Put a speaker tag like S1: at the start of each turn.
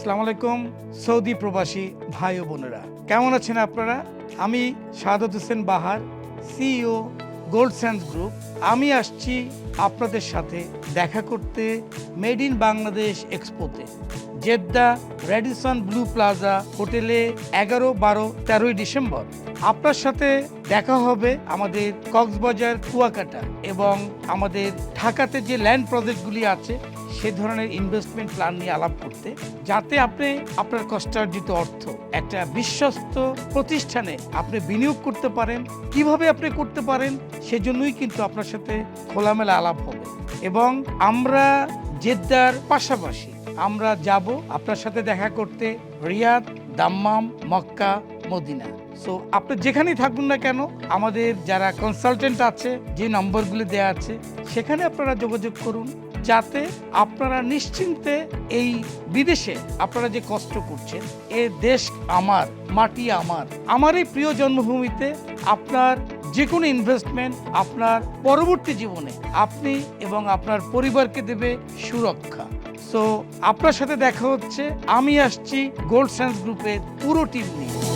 S1: আসসালামু আলাইকুম, সৌদি প্রবাসী ভাই ও বোনেরা। কেমন আছেন আপনারা? আমি Saadat Hossain Bahar, CEO gold sans group. আমি আসছি আপনাদের সাথে দেখা করতে মেড ইন বাংলাদেশ এক্সপোতে। জেদ্দা রেডিসন ব্লু প্লাজা হোটেলে এগারো, বারো, তেরোই ডিসেম্বর। আপনার সাথে দেখা হবে আমাদের কক্সবাজার কুয়াকাটা এবং আমাদের ঢাকাতে যে ল্যান্ড প্রজেক্টগুলি আছে সে ধরনের ইনভেস্টমেন্ট প্ল্যান নিয়ে আলাপ করতে, যাতে আপনি আপনার কষ্টার্জিত অর্থ একটা বিশ্বস্ত প্রতিষ্ঠানে আপনি বিনিয়োগ করতে পারেন। কীভাবে আপনি করতে পারেন? সেজন্যই কিন্তু আপনার সাথে খোলামেলা আলাপ হবে। এবং আমরা জেদ্দার পাশাপাশি আমরা যাব আপনার সাথে দেখা করতে Riyadh, Dammam, Mecca, Medina. So আপনি যেখানেই থাকবেন না কেন, আমাদের যারা কনসালটেন্ট আছে, যে নম্বরগুলি দেওয়া আছে, সেখানে আপনারা যোগাযোগ করুন। যাতে আপনারা নিশ্চিন্তে এই বিদেশে আপনারা যে কষ্ট করছেন, এ দেশ আমার, মাটি আমার আমার এই প্রিয় জন্মভূমিতে আপনার যে কোনো ইনভেস্টমেন্ট আপনার পরবর্তী জীবনে আপনি এবং আপনার পরিবারকে দেবে সুরক্ষা। সো আপনার সাথে দেখা হচ্ছে, আমি আসছি গোল্ড সায়েন্স গ্রুপের পুরো টিম নিয়ে।